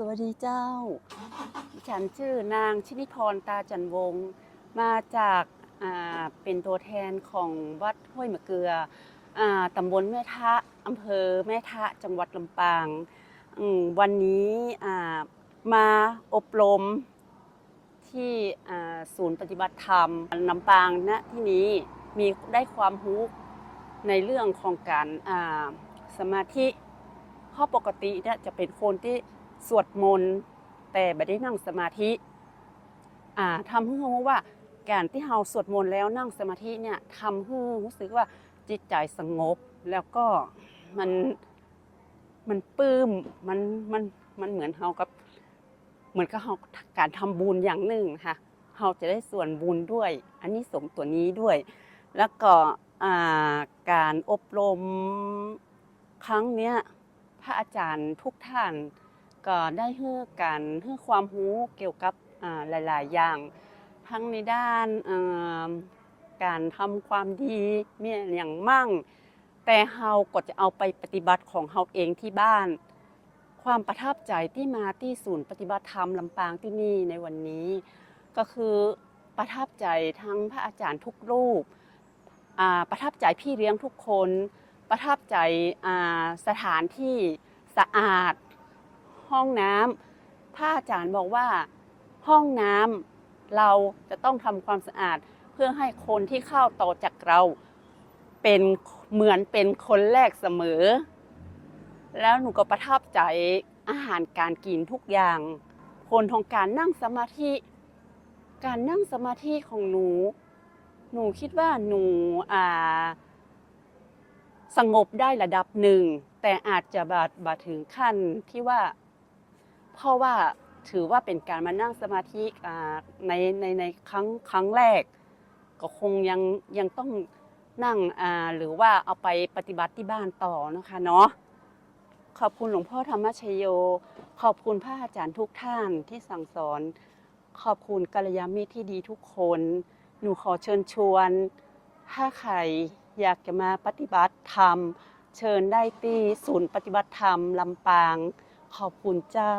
สวัสดีเจ้าฉันชื่อนางชินิพรตาจันวงศ์มาจากาเป็นตัวแทนของวัดห้วยมะเกลืออตำบลแม่ทะอำเภอแม่ทะจังหวัดลำปาง วันนี้มาอบรมที่ศูนย์ปฏิบัติธรรมลำปางณที่นี้มีได้ความรู้ในเรื่องของการาสมาธิเพราะปกติเนี่ยจะเป็นคนที่ สวดมนต์แต่ไม่ได้นั่งสมาธิอ่าทำให้รู้ว่าการที่เราสวดมนต์แล้วนั่งสมาธิเนี่ยทำให้รู้สึกว่าจิตใจสงบแล้วก็มันมันปลื้มมันมันมันเหมือนเรากับเหมือนกับเราการทำบุญอย่างหนึ่งค่ะเราจะได้ส่วนบุญด้วย อันนี้สงตัวนี้ด้วย แล้วก็การอบรมครั้งเนี้ยพระอาจารย์ทุกท่าน ก็ได้ให้การให้ความรู้เกี่ยวกับหลาย ๆ อย่าง ทั้งในด้านการทำความดีมีอย่างมั่ง แต่เฮาก็จะเอาไปปฏิบัติของเฮาเองที่บ้าน ความประทับใจที่มาที่ศูนย์ปฏิบัติธรรมลำปางที่นี่ในวันนี้ ก็คือประทับใจทั้งพระอาจารย์ทุกรูป ประทับใจพี่เลี้ยงทุกคน ประทับใจสถานที่สะอาด ห้องน้ำพระอาจารย์บอกว่าห้องน้ำเราจะต้องทำความสะอาด เพื่อให้คนที่เข้าต่อจากเราเป็นเหมือนเป็นคนแรกเสมอ แล้วหนูก็ประทับใจอาหารการกินทุกอย่างผลของการนั่งสมาธิ การนั่งสมาธิของหนู หนูคิดว่าหนูอ่าสงบได้ระดับหนึ่ง แต่อาจจะบาดบาดถึงขั้นที่ว่า เพราะว่าถือว่าเป็นการมานั่งสมาธิในในในครั้งครั้งแรก ก็คงยังยังต้องนั่งหรือว่าเอาไปปฏิบัติที่บ้านต่อนะคะเนาะขอบคุณหลวงพ่อธรรมชโย ขอบคุณพระอาจารย์ทุกท่านที่สั่งสอน ขอบคุณกัลยาณมิตรที่ดีทุกคน หนูขอเชิญชวน ถ้าใครอยากจะมาปฏิบัติธรรม เชิญได้ที่ศูนย์ปฏิบัติธรรมลำปาง ขอบคุณเจ้า